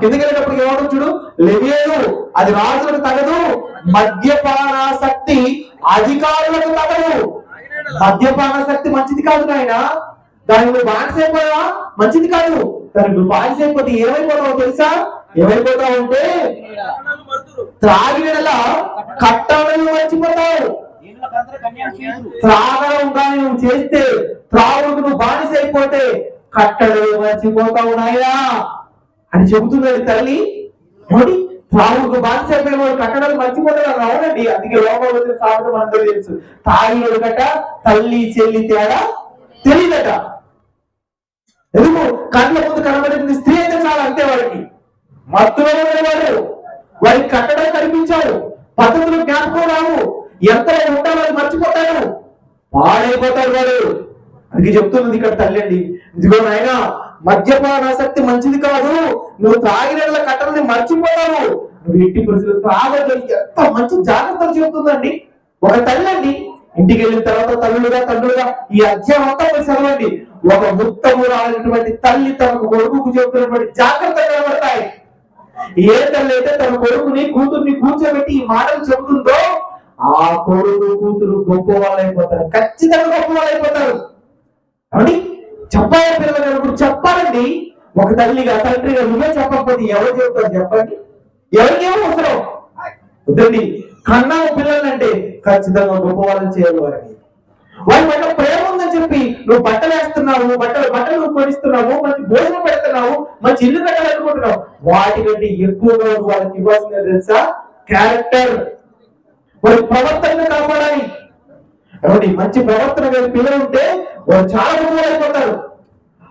కిందకి వెళ్ళేటప్పుడు ఏమవుతుంది చూడు? లెవియదు అది రాజులకు తగదు. మద్యపానాసక్తి అధికారులకు తగదు. మద్యపానాసక్తి మంచిది కాదు నాయన. దానికి నువ్వు బానిస అయిపోయావా? మంచిది కాదు. దానికి నువ్వు బానిస అయిపోతే ఏమైపోతావు తెలుసా? ఏమైపోతావు అంటే ప్రాణాలు త్రాగిన కట్టాలను మర్చిపోతావు. త్రాగడం కానీ నువ్వు చేస్తే త్రాగుడు నువ్వు బానిస అయిపోతే కట్టడు మర్చిపోతావు నాయనా. అని చెబుతున్నది తల్లి. ఏమండి త్రాగుడు బానిస వాడు కట్టడాలు మర్చిపోతాడు అవునండి అందుకే లోపల వచ్చిన సాగుడు మనందరూ తెలుసు. తాగినోడు కట్ట తల్లి చెల్లి తేడా? తెలియదట. ఎందుకు? కళ్ళ ముందు కనబడింది స్త్రీ అయితే చాలా అంతే వాడికి. మత్తులో వాడు వారికి కట్టడం కనిపించాడు. పద్ధతులు జ్ఞాపకం రావు. ఎంత ఉండాలో అది మర్చిపోతాడు. పాడైపోతాడు వాడు. అందుకే చెప్తున్నది ఇక్కడ తల్లి అండి. ఇదిగో నాయన మద్యపానాసక్తి మంచిది కాదు. నువ్వు తాగిన కట్టలని మర్చిపోతావు నువ్వు ఇంటి పరిస్థితులు త్రాగదు ఎంత మంచి జాగ్రత్తలు చెబుతుందండి. ఒక తల్లి అండి ఇంటికి వెళ్ళిన తర్వాత తల్లులుగా తండ్రులుగా ఈ అధ్యాయం అంతా చదవండి. ఒక ముత్తమురాలైనటువంటి తల్లి తనకు కొడుకు చెబుతున్నటువంటి జాగ్రత్తలు కనబడతాయి. ఏ తల్లి అయితే తన కొడుకుని కూతుర్ని కూర్చోబెట్టి ఈ మాటలు చెబుతుందో ఆ కొడుకు కూతురు గొప్ప వాళ్ళైపోతారు ఖచ్చితంగా గొప్ప వాళ్ళైపోతారు అవుని చెప్పాలి పిల్లలు అనుకుంటే చెప్పాలండి. ఒక తల్లిగా తండ్రిగా నువ్వే చెప్పకపోతే ఎవరు చెబుతారు చెప్పండి? ఎవరికేమో అవసరం? వద్దండి. కన్నా పిల్లలంటే ఖచ్చితంగా గొప్పవాళ్ళని చేయాలి వారి పట్ల ప్రేమ ఉందని చెప్పి నువ్వు బట్టలు వేస్తున్నావు బట్టలు బట్టలు నువ్వు కొనిస్తున్నావు మంచి భోజనం పెడుతున్నావు మంచి ఇల్లు కట్టాలనుకుంటున్నావు. వాటికంటే ఎక్కువగా వాళ్ళకి ఇవ్వాల్సింది తెలుసా? క్యారెక్టర్ వారి ప్రవర్తన కాపాడాలి. కాబట్టి మంచి ప్రవర్తన కలిగి పిల్లలు ఉంటే వారు చాలా అయిపోతారు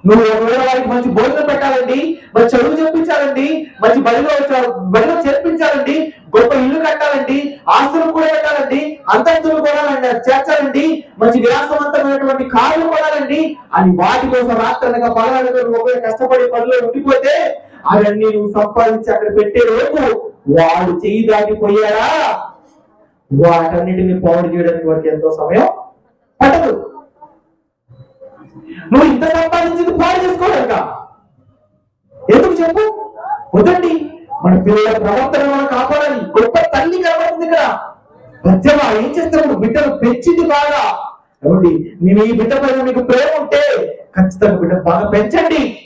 నువ్వు ఒకవేళ వారికి మంచి భోజనం పెట్టాలండి మంచి చదువు చెప్పించాలండి మంచి బడిలో చ- బడిలో చేర్పించాలండి గొప్ప ఇల్లు కట్టాలండి ఆస్తులు కూడా పెట్టాలండి అంతస్తులు కొనాలండి చేర్చాలండి మంచి విలాసవంతమైనటువంటి కార్లు కొనాలండి అని వాటి కోసం రాత్రనగా పగలనగా ఒకవేళ కష్టపడి పనిలో ఉండిపోతే అవన్నీ నువ్వు సంపాదించి అక్కడ పెట్టే లోపు వాడు చెయ్యి దాటిపోయారా వాటన్నిటిని పౌరు చేయడానికి వాడికి ఎంతో సమయం పట్టదు. నువ్వు ఇంత సంపాదించింది పాడు చేసుకోలేక ఎందుకు చెప్పు? వద్దండి మన పిల్లల ప్రవర్తన మనం కాపాడాలి. గొప్ప తల్లి కనబడుతుంది ఇక్కడ. మధ్యమా ఏం చేస్తాడు బిడ్డను పెంచింది బాగా. ఏమండి నేను ఈ బిడ్డ పైన మీకు ప్రేమ ఉంటే ఖచ్చితంగా బిడ్డ బాగా పెంచండి.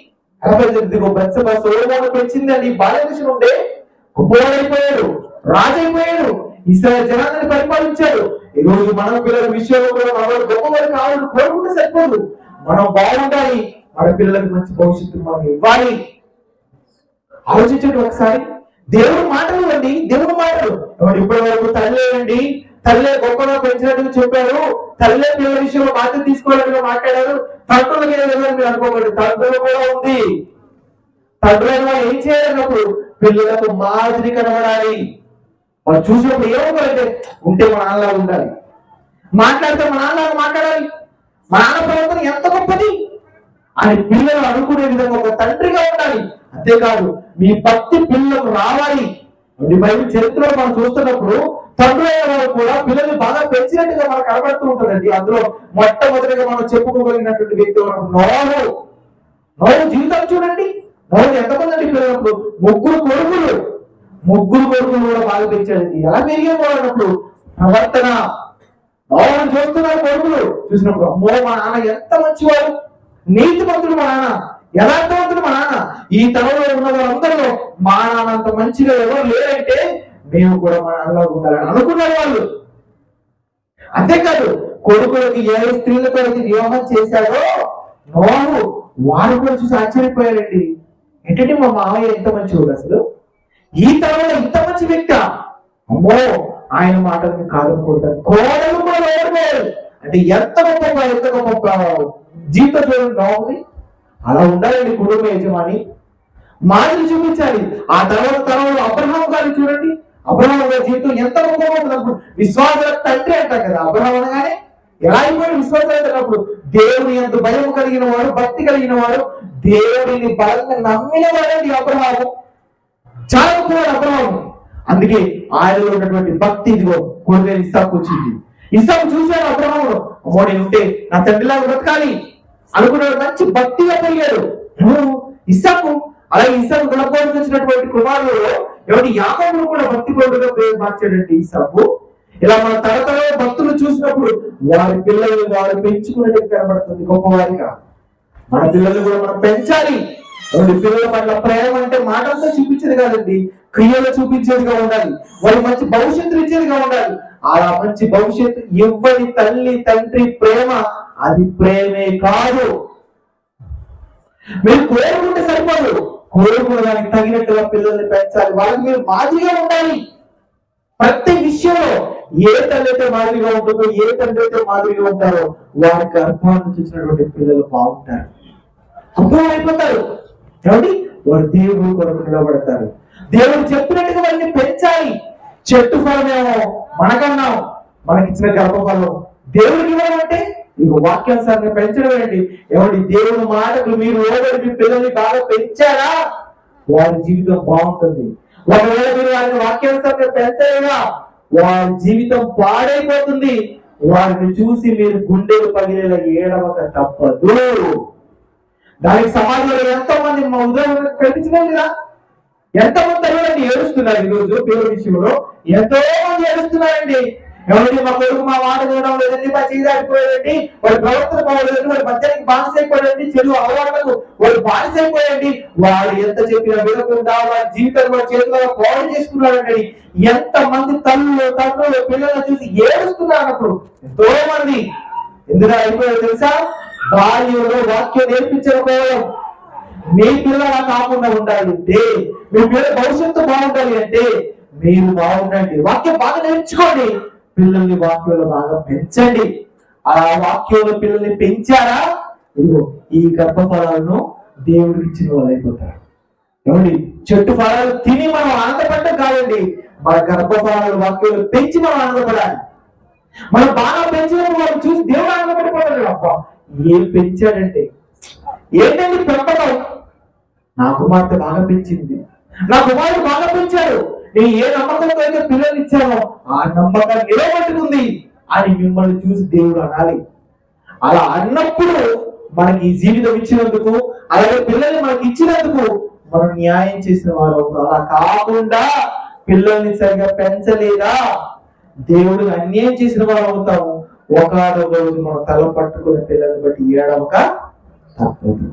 ఎలా పెంచండి పెంచింది అని సోలమోను పెంచిందండి. బాలకృష్ణ ఉండే. గొప్పవాడైపోయాడు. రాజైపోయాడు. ఇస్రాయల్ జనాన్ని పరిపాలించాడు. ఈ రోజు మన పిల్లల విషయంలో కూడా మన గొప్ప గొప్పవారు కావాలని కోరుకుంటే సరిపోదు. మనం బాగుండాలి. మన పిల్లలకు మంచి భవిష్యత్తు మనం ఇవ్వాలి. ఆలోచించండి ఒకసారి. దేవుడు మాటలు అండి దేవుడు మాటలు. ఇప్పటి వరకు తల్లి అండి? తల్లే గొప్పగా పెంచినట్టుగా చెప్పారు. తల్లే పిల్లల విషయంలో బాధ్యత తీసుకోవాలని మాట్లాడారు. తండ్రుల మీద లేదని మీరు అనుకోకండి. తండ్రులు కూడా ఉంది. తండ్రులైన వాళ్ళు ఏం చేయాలన్నప్పుడు పిల్లలకు మాదిరి కనబడాలి. వాళ్ళు చూసినప్పుడు ఏమవుతారంటే ఉంటే మా నాన్నలా ఉండాలి. మాట్లాడితే మా నాన్నలాగా మాట్లాడాలి. మా నాన్న ప్రవర్తన ఎంత గొప్పది? అని పిల్లలు అనుకునే విధంగా ఒక తండ్రిగా ఉండాలి. అంతేకాదు మీ భక్తి పిల్లలకు రావాలి. అది బైబిల్ చరిత్రలో మనం చూస్తున్నప్పుడు తండ్రులైన వారు కూడా పిల్లల్ని బాగా పెంచినట్టుగా మనకు కనబడుతూ ఉంటుందండి. అందులో మొట్టమొదటిగా మనం చెప్పుకోగలిగినటువంటి వ్యక్తి నోరు నోరు నోహు జీవితం చూడండి. నోరు ఎంతమంది అండి పిల్లలప్పుడు ముగ్గురు కొడుకులు. ముగ్గురు కొడుకులు కూడా బాగా పెంచాడండి. ఎలా పెరిగే వాళ్ళప్పుడు ప్రవర్తన. నోహును చూస్తున్నారు కొడుకులు. చూసినప్పుడు అమ్మో మా నాన్న ఎంత మంచివాడు. నీతిమంతుడు మా నాన్న. యథార్థవంతుడు మా నాన్న. ఈ తరంలో ఉన్న వాళ్ళందరిలో మా నాన్న అంత మంచిగా ఎవరు లేరంటే మేము కూడా మా నాన్నలో ఉండాలని అనుకున్నారు వాళ్ళు. అంతేకాదు కొడుకులకి ఏ స్త్రీలతో వివాహం చేశాడో నోహు వారు కూడా చూసి ఆశ్చర్యపోయారండి ఏంటంటే మా మామయ్య ఎంత మంచివాడు అసలు? ఈ తరంలో ఇంత మంచి వ్యక్తి అమ్మో ఆయన మాటల్ని కాదనుకుంటారు కోడలు కూడా ఓడిపోయారు అంటే ఎంత గొప్ప ఎంత గొప్ప జీవితం చూడండి బాగుంది. అలా ఉండాలండి కుటుంబ యజమాని. మాదిరి చూపించాలి. ఆ తర్వాత తరంలో అబ్రహాం గారిని చూడండి. అబ్రహాం గారి జీవితం ఎంత గొప్పగా విశ్వాస తండ్రి అంటారు కదా అబ్రహాం అనగానే ఎలా అయిపోయాడు విశ్వాసాలు దేవుని ఎంత భయం కలిగిన వాడు భక్తి కలిగిన వాడు దేవుడిని బలంగా నమ్మిన వాడండి అబ్రహాము. చాలా గొప్పవాడు అబ్రహాము అందుకే ఆయనలో ఉన్నటువంటి భక్తి ఇదిగో కొడుకు ఇస్సాకు వచ్చింది. ఇస్సాకు చూశాడు అబ్రహాము. అమ్మో నేను ఉంటే నా తండ్రిలాగా బ్రతకాలి అనుకున్నాడు మంచి భక్తిగా పెరిగాడు. ఎవరు? ఇస్సాకు. అలాగే ఇసాకు గుణపాఠం వచ్చినటువంటి కుమారులు ఎవరి యాగంలో కూడా భక్తి పరుడుగా మార్చాడండి ఇసాకు ఇలా మన తరతర భక్తులు చూసినప్పుడు వారి పిల్లలు వారు పెంచుకున్నట్టు కనబడుతుంది గొప్పవారిగా. మన పిల్లలు కూడా మనం పెంచాలి. పిల్లల పట్ల ప్రేమ అంటే మాటలతో చూపించేది కాదండి. క్రియలు చూపించేదిగా ఉండాలి. వాళ్ళు మంచి భవిష్యత్తు ఇచ్చేదిగా ఉండాలి. అలా మంచి భవిష్యత్తు ఇవ్వని తల్లి తండ్రి ప్రేమ అది ప్రేమే కాదు. మీరు కోరుకుంటే సరిపోదు. కోరుకున్న దానికి తగినట్టుగా పిల్లల్ని పెంచాలి. వాళ్ళకి మీరు మాదిరిగా ఉండాలి. ప్రతి విషయంలో ఏ తల్లి అయితే మాదిరిగా ఉంటుందో ఏ తండ్రి అయితే మాదిరిగా ఉంటారో వారి గర్భాన్ని చూసినటువంటి పిల్లలు బాగుంటారు. అర్థం అయిపోతారు. కాబట్టి వారు దేవుడు కొరకు నిలబడతారు. దేవుడు చెప్పినట్టుగా వారిని పెంచాలి. చెట్టు ఫలమేమో మనకన్నాం మనకిచ్చిన గర్భఫలం దేవుడికి ఇవ్వడం అంటే ఇక వాక్యానుసారంగా పెంచడం ఏంటి? ఏమండి దేవుని మాటలు మీరు ఓడని మీ పిల్లల్ని బాగా పెంచారా? వారి జీవితం బాగుంటుంది. ఒకవేళ మీరు వారిని వాక్యానుసారంగా పెంచలేదా? వారి జీవితం పాడైపోతుంది. వారిని చూసి మీరు గుండెలు పగిలేలా ఏడవక తప్పదు. దానికి సమాజంలో ఎంతో మంది మా ఉదయం కనిపించలేదు లేదా ఎంతో మంది తల్లులండి ఏడుస్తున్నారు ఈ రోజు పేరు విషయంలో. ఎంతో మంది ఏడుస్తున్నారండి. ఎవరికి మా కొడుకు మా మాట చూడడం లేదండి మా చేయి వాడు ప్రవర్తన పోవలేదండి వాడు మధ్యానికి బానిస అయిపోయాడండి చెడు అలవాట్లకు వాడు బానిస అయిపోయాడండి వాడు ఎంత చెప్పినా వినకుండా వాడి జీవితాన్ని వాడి చేతిలో పాడు చేసుకున్నాడండి. ఎంత మంది తల్లులు తండ్రులు పిల్లలు చూసి ఏడుస్తున్నారు అన్నప్పుడు ఎంతో మంది ఎందుకు అయిపోయారు తెలుసా? బాల్యంలో వాక్యం నేర్పించకపోవడం మీ పిల్లల కాకుండా ఉండాలి అంటే మీ పిల్లల భవిష్యత్తు బాగుండాలి అంటే మీరు బాగుండండి. వాక్యం బాగా నేర్చుకోండి. పిల్లల్ని వాక్యంలో బాగా పెంచండి. ఆ వాక్యంలో పిల్లల్ని పెంచారా? ఇదిగో ఈ గర్భఫలాలను దేవుడికి ఇచ్చిన వాళ్ళు అయిపోతారు. ఏమండి? చెట్టు ఫలాలు తిని మనం ఆనందపడటం కాదండి. మన గర్భఫలాలు వాక్యంలో పెంచి మనం ఆనందపడాలి. మనం బాగా పెంచిన వాళ్ళు చూసి దేవుడు ఆనందపడిపోతాడు. అబ్బా ఏం పెంచాడంటే? ఏంటంటే పెంపకం నా కుమార్తె బాగా పెంచింది. నా కుమారుడు బాగా పెంచాడు. నేను ఏ నమ్మకంతో అయితే పిల్లలు ఇచ్చానో ఆ నమ్మకాన్ని నిలబెట్టుకుంది. అని మిమ్మల్ని చూసి దేవుడు అనాలి. అలా అన్నప్పుడు మనకి ఈ జీవితం ఇచ్చినందుకు అలాగే పిల్లల్ని మనకి ఇచ్చినందుకు మనం న్యాయం చేసిన వారు అవుతారు అలా కాకుండా పిల్లల్ని సరిగా పెంచలేదా? దేవుడు అన్యాయం చేసిన వారు అవుతాము ఒకనొక రోజు మనం తల పట్టుకునే పిల్లల్ని బట్టి ఏడవక తప్పదు.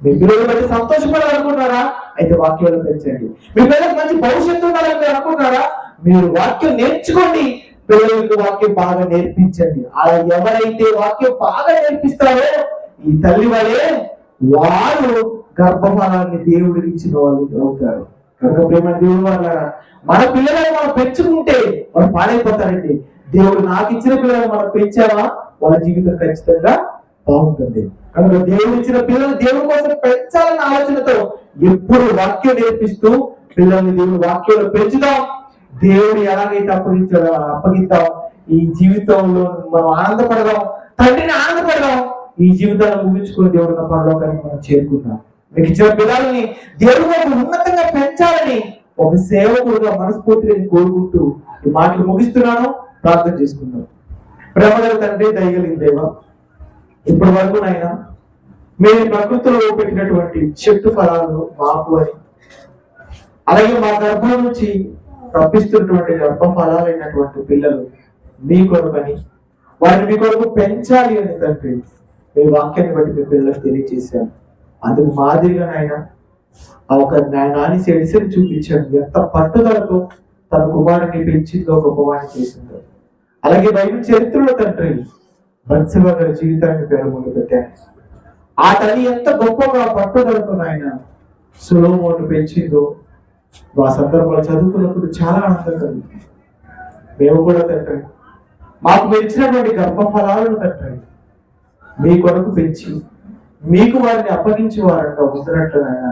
మీ పిల్లలు బట్టి సంతోషపడాలనుకుంటారా అయితే వాక్యాలు పెంచండి. మీ పిల్లలకు మంచి భవిష్యత్తు ఉండాలని మీరు అనుకుంటారా మీరు వాక్యం నేర్చుకోండి. పిల్లలకు వాక్యం బాగా నేర్పించండి. అలా ఎవరైతే వాక్యం బాగా నేర్పిస్తారో ఈ తల్లి వలే వారు గర్భఫలాన్ని దేవుడికి ఇచ్చిన వాళ్ళు అవుతారు. కనుక ప్రేమ దేవుడు వాళ్ళారా మన పిల్లలను మనం పెంచుకుంటే వాళ్ళు పాడైపోతారండి. దేవుడు నాకు ఇచ్చిన పిల్లలను మనం పెంచామా? వాళ్ళ జీవితం ఖచ్చితంగా బాగుంటుంది. కనుక దేవుడు ఇచ్చిన పిల్లలు దేవుడి కోసం పెంచాలన్న ఆలోచనతో ఎప్పుడు వాక్యం నేర్పిస్తూ పిల్లల్ని దేవుడు వాక్యంలో పెంచుదాం దేవుడు ఎలాగైతే అప్పగించాడో అలా అప్పగిద్దాం. ఈ జీవితంలో మనం ఆనందపడదాం. తండ్రిని ఆనందపడదాం. ఈ జీవితాన్ని ముగించుకుని దేవుడు ఉన్న పరలోకానికి మనం చేరుకుందాం. మీకు ఇచ్చిన పిల్లల్ని దేవుడు ఉన్నతంగా పెంచాలని ఒక సేవకుడుగా మనస్ఫూర్తిగా కోరుకుంటూ ఈ మాటలు ముగిస్తున్నాను. ప్రార్థన చేసుకుందాం. ప్రేమగల తండ్రి దయగలిగిన దేవ ఇప్పటి వరకు నాయన మీరు ప్రకృతిలో పెట్టినటువంటి చెట్టు ఫలాలను మాకు అని అలాగే మా గర్భం నుంచి తప్పిస్తున్నటువంటి గర్భ ఫలాలైనటువంటి పిల్లలు మీ కొరకని వారిని మీ కొరకు పెంచాలి అని తండ్రి మీ వాక్యాన్ని బట్టి మీ పిల్లలకు తెలియజేశాను అందుకు మాదిరిగా నాయన ఆ ఒక నాని సెడిసిని చూపించాడు. ఎంత పట్టుదలతో తన కుమారుని పెంచిందో గొప్పవాడిని చేసిందో. అలాగే బైబిల్ చరిత్రలో తండ్రి బత్సవ గారి జీవితాన్ని పేరు ముందు పెట్టాను ఆ తల్లి ఎంత గొప్పగా పట్టుదలతో ఆయన ఓటు పెంచిందో ఆ సందర్భాలు చదువుకున్నప్పుడు చాలా ఆనందం కలిగింది. మేము కూడా తండ్రి మాకు పెంచినటువంటి గర్భఫలాలను తండ్రి మీ కొరకు పెంచి మీకు వారిని అప్పగించి వారంట ఉంటున్నట్లు నాయన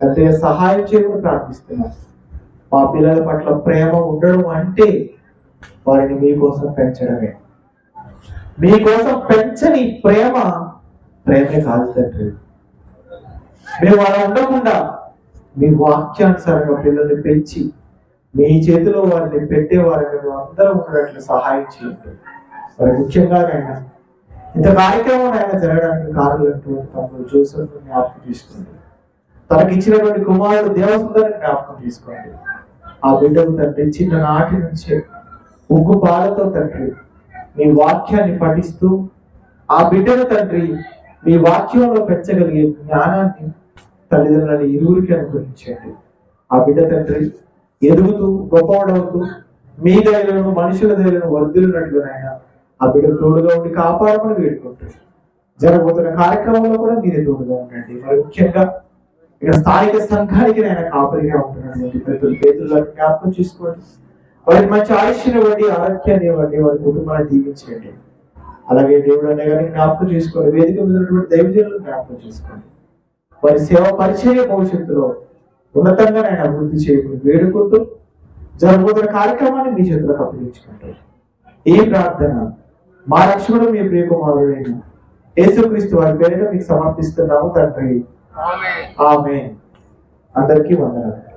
తండ్రి సహాయం చేయమని ప్రార్థిస్తున్నారు మా పిల్లల పట్ల ప్రేమ ఉండడం అంటే వారిని మీకోసం పెంచడమే. మీకోసం పెంచని ప్రేమ ప్రేమే కాదు తండ్రి. మేము అలా ఉండకుండా మీ వాక్యానుసారంగా పిల్లల్ని పెంచి మీ చేతిలో వారిని పెట్టే మేము అందరం ఉన్నట్లు సహాయం చేయండి. మరి ముఖ్యంగా ఆయన ఇంత కార్యక్రమం ఆయన జరగడానికి కారణమైనటువంటి తమ్ముడు జోసెఫ్ జ్ఞాపకం తీసుకుంది తనకిచ్చినటువంటి కుమారుడు దేవసుందరిని జ్ఞాపకం చేసుకోండి. ఆ బిడ్డకు తండ్రి చిన్ననాటి నుంచే ఉగ్గు పాలతో తండ్రి. మీ వాక్యాన్ని పఠిస్తూ ఆ బిడ్డను తండ్రి మీ వాక్యంలో పెంచగలిగే జ్ఞానాన్ని తల్లిదండ్రులని ఇరువురికి అనుగ్రహించండి. ఆ బిడ్డ తండ్రి ఎదుగుతూ గొప్పవాడవుతూ మీ దయలను మనుషుల దయలను వర్ధిల్లినట్లునైనా ఆ బిడ్డ తోడుగా ఉండి కాపాడమని వేడుకుంటుంది జరగబోతున్న కార్యక్రమంలో కూడా మీరే తోడుగా ఉండండి. మరి ముఖ్యంగా ఇక్కడ స్థానిక సంఘానికి నేను కాపరిగా ఉంటున్నాను ప్రతి పేదలను జ్ఞాపకం చేసుకోండి. వారికి మంచి ఆయుష్ని ఇవ్వండి ఆరోగ్యాన్ని ఇవ్వండి వారి కుటుంబాన్ని దీవించండి. అలాగే దేవుడు అనే గారిని జ్ఞాపకం చేసుకోండి. వేదిక మీద ఉన్నటువంటి దైవజనులను జ్ఞాపకం చేసుకోండి. వారి సేవ పరిచయ భవిష్యత్తులో ఉన్నతంగా నేను అభివృద్ధి చేయమని వేడుకుంటూ జరగబోతున్న కార్యక్రమాన్ని మీ చేతులకు అప్పగించుకుంటారు ఈ ప్రార్థన మా రక్షకుడు మీ ప్రియకుమారుడైన యేసుక్రీస్తు వారి పేరిట మీకు సమర్పిస్తున్నాము తండ్రి. ఆమె అందరికీ వందనాలు.